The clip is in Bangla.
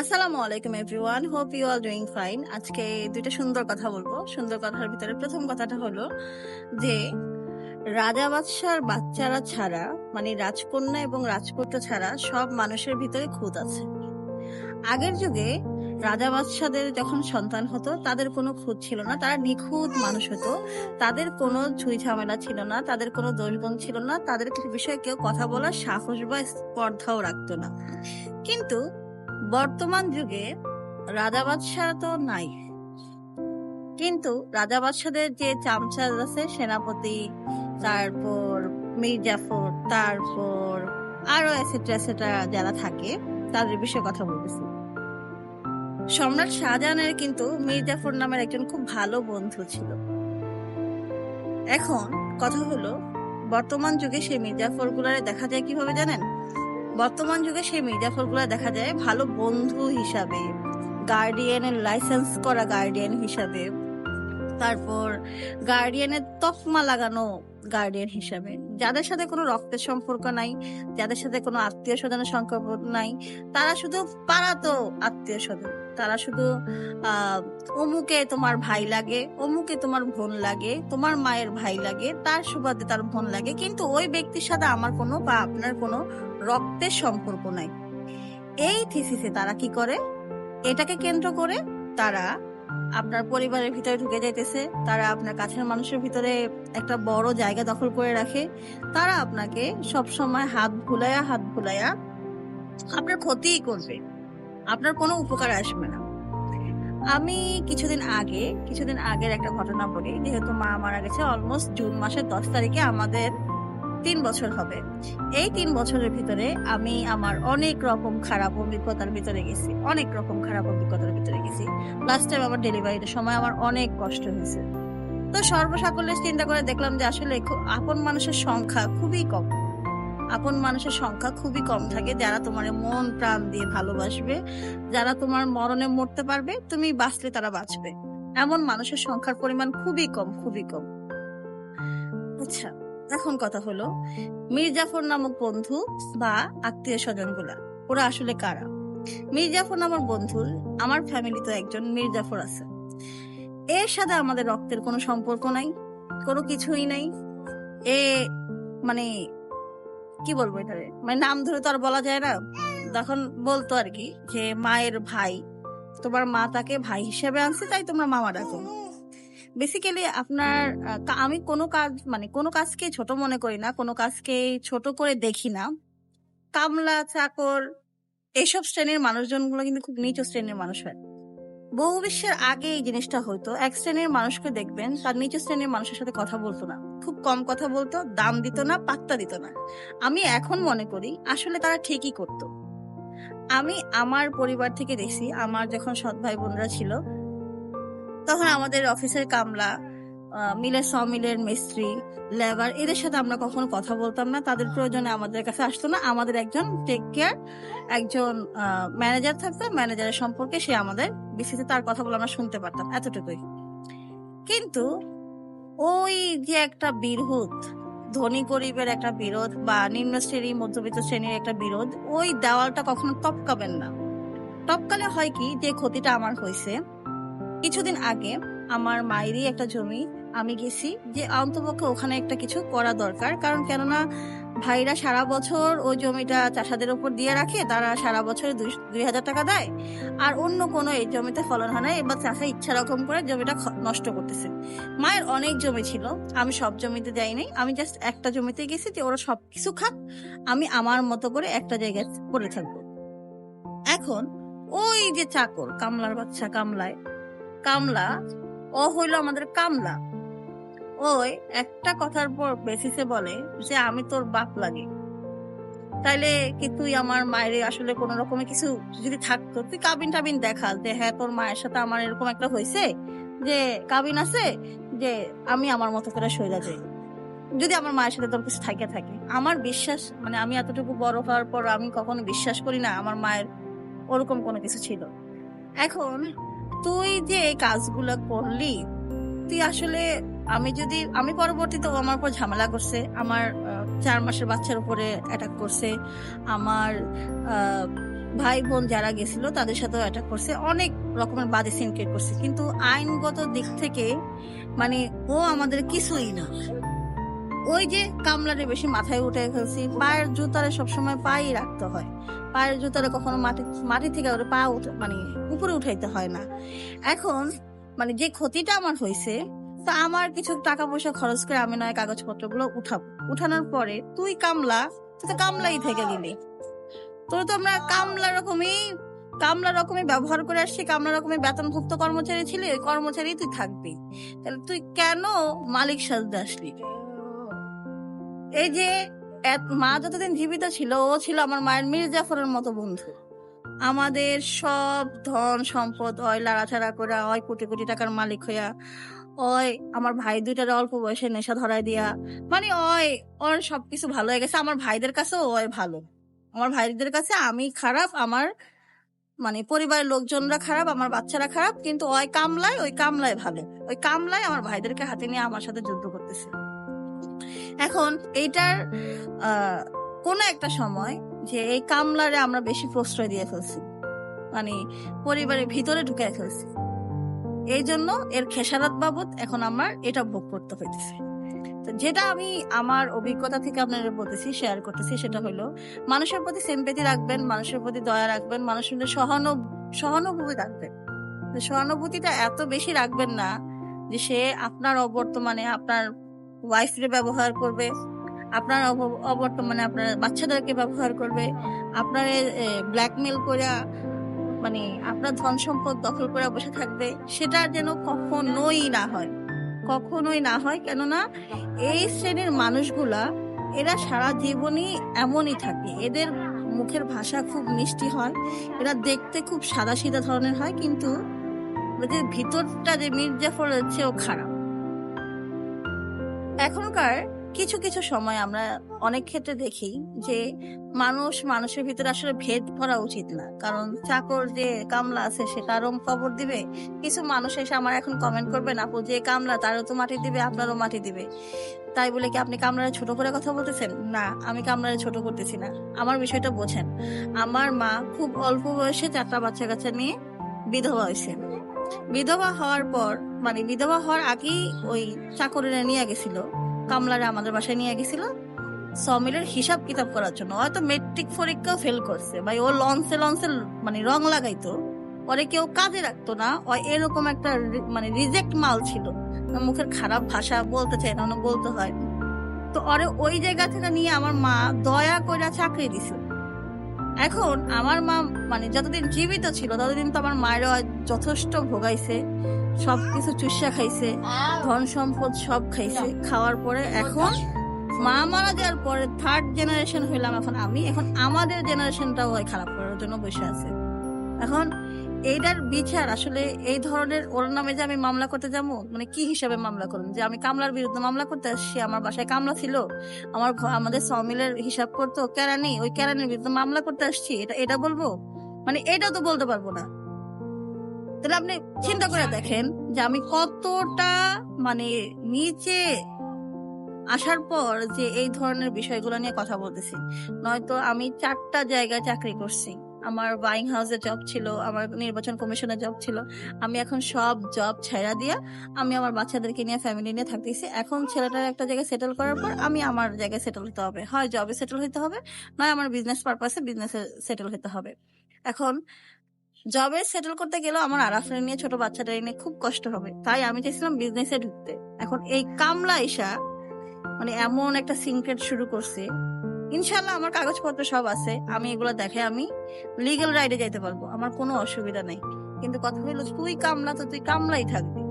আসসালামু আলাইকুম everyone hope you are doing fine আজকে দুইটা সুন্দর কথা বলব। সুন্দর কথার ভিতরে প্রথম কথাটা হলো যে, রাজা বাদশার বাচ্চারা ছাড়া মানে রাজকন্যা এবং রাজপুত্র ছাড়া সব মানুষের ভিতরে খুঁত আছে। আগের যুগে রাজা বাদশাদের যখন সন্তান হতো, তাদের কোনো খুঁত ছিল না। তারা নিখুঁত মানুষ হতো। তাদের কোনো ঝুই ঝামেলা ছিল না। তাদের কোনো দোষগুণ ছিল না। তাদের বিষয়ে কেউ কথা বলার সাহস বা স্পর্ধাও রাখতো না। কিন্তু বর্তমান যুগে রাজা বাদশাহ তো নাই। কিন্তু রাজা বাদশাদের যে চামচা আছে, সেনাপতি, তারপর মির্জাফর, তারপর আরও এসেট্রা এসেট্রা যারা থাকে, তাদের বিষয়ে কথা বলতেছি। সম্রাট শাহজাহানের কিন্তু মির্জাফর নামের একজন খুব ভালো বন্ধু ছিল। এখন কথা হলো, বর্তমান যুগে সেই মির্জাফর গুলারে দেখা যায় কীভাবে জানেন? বর্তমান যুগে সেই মির্জাফরগুলা দেখা যায় ভালো বন্ধু হিসাবে গার্ডিয়ানের লাইসেন্স করা গার্ডিয়ান হিসাবে, তারপর গার্ডিয়ানের তকমা লাগানো গার্ডিয়ান হিসাবে। যাদের সাথে কোনো রক্তের সম্পর্ক নাই, যাদের সাথে কোনো আত্মীয় স্বজনের সম্পর্ক নাই, তারা শুধু পারাতো আত্মীয় স্বজন। তারা শুধু অমুকে তোমার ভাই লাগে, অমুকে তোমার বোন লাগে, তোমার মায়ের ভাই লাগে, তার সুবাদে তার বোন লাগে, কিন্তু ওই ব্যক্তির সাথে আমার কোনো বা আপনার কোনো রক্তের সম্পর্ক নাই। এই থিসিসে তারা কি করে? এটাকে কেন্দ্র করে তারা আপনার পরিবারের ভিতরে ঢুকে যাইতেছে, তারা আপনার কাছের মানুষের ভিতরে একটা বড় জায়গা দখল করে রাখে, তারা আপনাকে সব সময় হাত ভুলাইয়া হাত ভুলাইয়া আপনার ক্ষতিই করবে। আপনার কোনো উপকার আসবে না। আমি কিছুদিন আগে, কিছুদিন আগের একটা ঘটনা বলি, যেহেতু মা মারা গেছে অলমোস্ট জুন মাসের দশ তারিখে, আমাদের তিন বছর হবে। এই তিন বছরের ভিতরে আমি আমার অনেক রকম খারাপ অভিজ্ঞতার ভিতরে গেছি, অনেক রকম খারাপ অভিজ্ঞতার ভিতরে গেছি। লাস্ট টাইম আমার ডেলিভারির সময় আমার অনেক কষ্ট হয়েছে। তো সর্বসাকল্যে চিন্তা করে দেখলাম যে আসলে আপন মানুষের সংখ্যা খুবই কম। আপন মানুষের সংখ্যা খুবই কম থাকে, যারা তোমার মন প্রাণ দিয়ে ভালোবাসবে, যারা তোমার মরণে মরতে পারবে, তুমি বাঁচলে তারা বাঁচবে। এমন মানুষের সংখ্যার পরিমাণ খুবই কম খুবই কম। আচ্ছা এখন কথা হলো, মির্জাফর নামক বন্ধু বা আত্মীয় স্বজনগুলা ওরা আসলে কারা? মির্জাফর নামক বন্ধুর আমার ফ্যামিলিতে একজন মির্জাফর আছে। এর সাথে আমাদের রক্তের কোনো সম্পর্ক নাই, কোনো কিছুই নাই। এ মানে কি বলব এটারে? মানে নাম ধরে তো আর বলা যায় না। তখন বলতো আর কি যে, মায়ের ভাই, তোমার মা তাকে ভাই হিসেবে আনছে, তাই তোমরা মামা ডাকো। বেসিক্যালি আপনার আমি কোনো কাজ মানে কোনো কাজকে ছোট মনে করি না, কোনো কাজকে ছোট করে দেখি না। কামলা, চাকর এইসব শ্রেণির মানুষজনগুলো কিন্তু খুব নিচু শ্রেণির মানুষ হয়। বহু বিশ্বের আগে এই জিনিসটা হতো এক শ্রেণির মানুষকে দেখবেন, তার নিচু শ্রেণির মানুষের সাথে কথা বলতো না। খুব কম কথা বলতো, দাম দিত না, পাত্তা দিত না। আমি এখন মনে করি, আসলে তারা ঠিকই করতো। আমি আমার পরিবার থেকে দেখছি, আমার যখন সৎ ভাই বোনরা ছিল, তখন আমাদের অফিসের কামলা মিলের সমিলের মিস্ত্রি লেবার এদের সাথে আমরা কখনো কথা বলতাম না। তাদের প্রয়োজনে আমাদের কাছে আসতো না। আমাদের একজন টেক কেয়ার একজন ম্যানেজার থাকতো। ম্যানেজারের সম্পর্কে সে আমাদের বিসিতে তার কথা বলে আমরা শুনতে পারতাম এতটুকুই। কিন্তু ওই যে একটা বিরোধ ধনী গরিবের একটা বিরোধ বা নিম্ন শ্রেণি মধ্যবিত্ত শ্রেণির একটা বিরোধ ওই দেওয়ালটা কখনো টপকাবেন না। টপকালে হয় কি যে ক্ষতিটা আমার হয়েছে কিছুদিন আগে আমার মায়েরই একটা জমি আমি গেছি যে অন্তপক্ষে ওখানে একটা কিছু করা দরকার। কারণ কেননা ভাইরা সারা বছর ওই জমিটা চাষাদের উপর দিয়ে রাখে, তারা সারা বছর দুই- হাজার টাকা দেয়। আর অন্য কোনো এই জমিতে ফলন হয় না, এবার চাষা ইচ্ছা রকম করে জমিটা নষ্ট করতেছে। মায়ের অনেক জমি ছিল, আমি সব জমিতে যাইনি। আমি জাস্ট একটা জমিতে গেছি যে ওরা সব কিছু খাক, আমি আমার মতো করে একটা জায়গায় পড়ে থাকব। এখন ওই যে চাকর, কামলার বাচ্চা, কামলায়, কামলা, ও হইল আমাদের কামলা। ওই একটা কথার পর বেসিসে বলে যে, আমি তোর বাপ লাগে। তাইলে কি তুই আমার মায়ের আসলে কোন রকমের কিছু যদি থাকতো, তুই কাবিন টাবিন দেখাল যে হ্যাঁ তোর মায়ের সাথে আমার এরকম একটা হয়েছে যে, কাবিন আছে যে, আমি আমার মতো করে সইলা যাই। যদি আমার মায়ের সাথে তোর কিছু থাকে থাকে। আমার বিশ্বাস মানে আমি এতটুকু বড় হওয়ার পর আমি কখনো বিশ্বাস করি না আমার মায়ের ওরকম কোনো কিছু ছিল। এখন তুই যে এই কাজগুলো করলি, তুই আসলে আমি যদি, আমি পরবর্তীতে ও আমার উপর ঝামেলা করছে, আমার চার মাসের বাচ্চার উপরে অ্যাটাক করছে, আমার ভাই বোন যারা গেছিল তাদের সাথেও অ্যাটাক করছে, অনেক রকমের বাদে সিন ক্রিয়েট করছে। কিন্তু আইনগত দিক থেকে মানে ও আমাদের কিছুই না। ওই যে কামলারে বেশি মাথায় উঠে ফেলছি, পায়ের জুতারে সবসময় পাই রাখতে হয়। পায়ের জুতারে কখনো মাটি মাটি থেকে ওরে পা মানে উপরে উঠাইতে হয় না। এখন মানে যে ক্ষতিটা আমার হয়েছে তা আমার কিছু টাকা পয়সা খরচ করে আমি নয় কাগজপত্রগুলো উঠাবো। উঠানোর পরে তুই কামলা, তুই তো কামলাই থেকে গেলি তোর তো আমরা কামলা রকমই কামলা রকমই ব্যবহার করে আসছি, কামলা রকমের বেতনভুক্ত কর্মচারী ছিলি, ওই কর্মচারী তুই থাকবি। তাহলে তুই কেন মালিক সাজতে আসলি? এই যে মা যতদিন জীবিত ছিল, ও ছিল আমার মায়ের মীর জাফরের মতো বন্ধু। আমাদের সব ধন সম্পদ ওই লাড়াছাড়া করে ওই কোটি কোটি টাকার মালিক হইয়া ওই, আমার ভাই দুইটার অল্প বয়সে নেশা ধরাই দিয়া। মানে ওই, ওর সবকিছু ভালো হয়ে গেছে। আমার ভাইদের কাছেও ওই ভালো। আমার ভাইদের কাছে আমি খারাপ, আমার মানে পরিবারের লোকজনরা খারাপ, আমার বাচ্চারা খারাপ, কিন্তু ওই কামলায় ওই কামলায় ভালো। ওই কামলায় আমার ভাইদেরকে হাতে নিয়ে আমার সাথে যুদ্ধ করতেছে। এখন এইটার কোন একটা সময় যে এই কামলারে আমরা বেশি প্রশ্রয় দিয়ে ফেলছি। মানে পরিবারের ভিতরে ঢুকে ফেলছি। এই জন্য এর খেসারাত বাবদ এখন আমার এটা ভোগ করতে হইতেছে। যেটা আমি আমার অভিজ্ঞতা থেকে আপনাদের বলতেছি শেয়ার করতেছি, সেটা হলো মানুষের প্রতি সেম্পেতি রাখবেন, মানুষের প্রতি দয়া রাখবেন, মানুষের সহানু, সহানুভূতি রাখবেন সহানুভূতিটা এত বেশি রাখবেন না যে সে আপনার অবর্তমানে আপনার ওয়াইফরে ব্যবহার করবে, আপনার অবর্তমানে আপনার বাচ্চাদেরকে ব্যবহার করবে, আপনার ব্ল্যাকমেল করে মানে আপনার ধন সম্পদ দখল করে বসে থাকবে, সেটা যেন কখনোই না হয়। কখনোই না হয়, কেননা এই শ্রেণির মানুষগুলা, এরা সারা জীবনই এমনই থাকে। এদের মুখের ভাষা খুব মিষ্টি হয়, এরা দেখতে খুব সাদা সিধা ধরনের হয়, কিন্তু ওদের ভিতরটা যে মির্জাফরের চেয়েও খারাপ। এখনকার কিছু কিছু সময় আমরা অনেক ক্ষেত্রে দেখি যে মানুষ, মানুষের ভিতরে আসলে ভেদ করা উচিত না। কারণ চাকর যে কামলা আছে, সে তারও খবর দিবে। কিছু মানুষ এসে আমার এখন কমেন্ট করবে না যে কামলা, তারও তো মাটি দিবে, আপনারও মাটি দিবে। তাই বলে কি, আপনি কামলারে ছোট করে কথা বলতেছেন? না, আমি কামলারে ছোট করতেছি না। আমার বিষয়টা বোঝেন। আমার মা খুব অল্প বয়সে চারটা বাচ্চা কাচ্চা নিয়ে বিধবা হয়েছে। বিধবা হওয়ার পর মানে বিধবা হওয়ার আগেই ওই চাকরিরা নিয়ে গেছিল। কামলারে আমাদের বাসায় নিয়ে গেছিল। সমিলের হিসাব কিতাব করার জন্য। হয়তো মেট্রিক পরীক্ষাও ফেল করছে। ভাই, ও লঞ্চে লঞ্চে মানে রং লাগাইতো। পরে কেউ কাজে রাখতো না। ও এরকম একটা মানে রিজেক্ট মাল ছিল। মুখের খারাপ ভাষা বলতে চাই না বলতে হয়। তো ওরে ওই জায়গা থেকে নিয়ে আমার মা দয়া করে চাকরি দিছে। এখন আমার মা মানে যতদিন জীবিত ছিল, ততদিন তো আমার মায়ের যথেষ্ট ভোগাইছে। সবকিছু চুষা খাইছে, ধন সম্পদ সব খাইছে। খাওয়ার পরে এখন মা মারা যাওয়ার পরে থার্ড জেনারেশন হইলাম এখন আমি। এখন আমাদের জেনারেশনটাও খারাপ করার জন্য বসে আছে। এখন এইটার বিচার আসলে এই ধরনের ওর নামে যে আমি মামলা করতে যাব মানে কি হিসাবে মামলা করুন যে আমি কামলার বিরুদ্ধে মামলা করতে আসছি, আমার বাসায় কামলা ছিল, আমার আমাদের সমিলের হিসাব করতো, কেরানি, ওই কেরানির বিরুদ্ধে মামলা করতে আসছি, এটা এটা বলব? মানে এটা তো বলতে পারব না। তাহলে আপনি চিন্তা করে দেখেন যে আমি কতটা মানে নিচে আসার পর যে এই ধরনের বিষয়গুলো নিয়ে কথা বলতেছি। নয়তো আমি চারটা জায়গায় চাকরি করছি। আমার বাইং হাউসে জব ছিল, আমার নির্বাচন কমিশনে জব ছিল। আমি এখন সব জব ছেড়া দিয়া আমি আমার বাচ্চাদেরকে নিয়ে ফ্যামিলি নিয়ে থাকতেছি। এখন ছেলেটার একটা জায়গায় সেটেল করার পর আমি আমার জায়গায় সেটেল হতে হবে। হয় জবে সেটেল হতে হবে, নয় আমার বিজনেস পারপাসে বিজনেসে সেটেল হতে হবে। এখন জবে সেটেল করতে গেলেও আমার আরাফরে নিয়ে ছোট বাচ্চাটা নিয়ে খুব কষ্ট হবে। তাই আমি চাইছিলাম বিজনেসে ঢুকতে। এখন এই কামলা ইসা মানে এমন একটা সিনক্রেট শুরু করছে। ইনশাল্লাহ আমার কাগজপত্র সব আছে। আমি এগুলো দেখে আমি লিগেল রাইডে যাইতে পারব। আমার কোনো অসুবিধা নেই। কিন্তু কথা হলো তুই কামলা, তো তুই কামলাই থাকবি।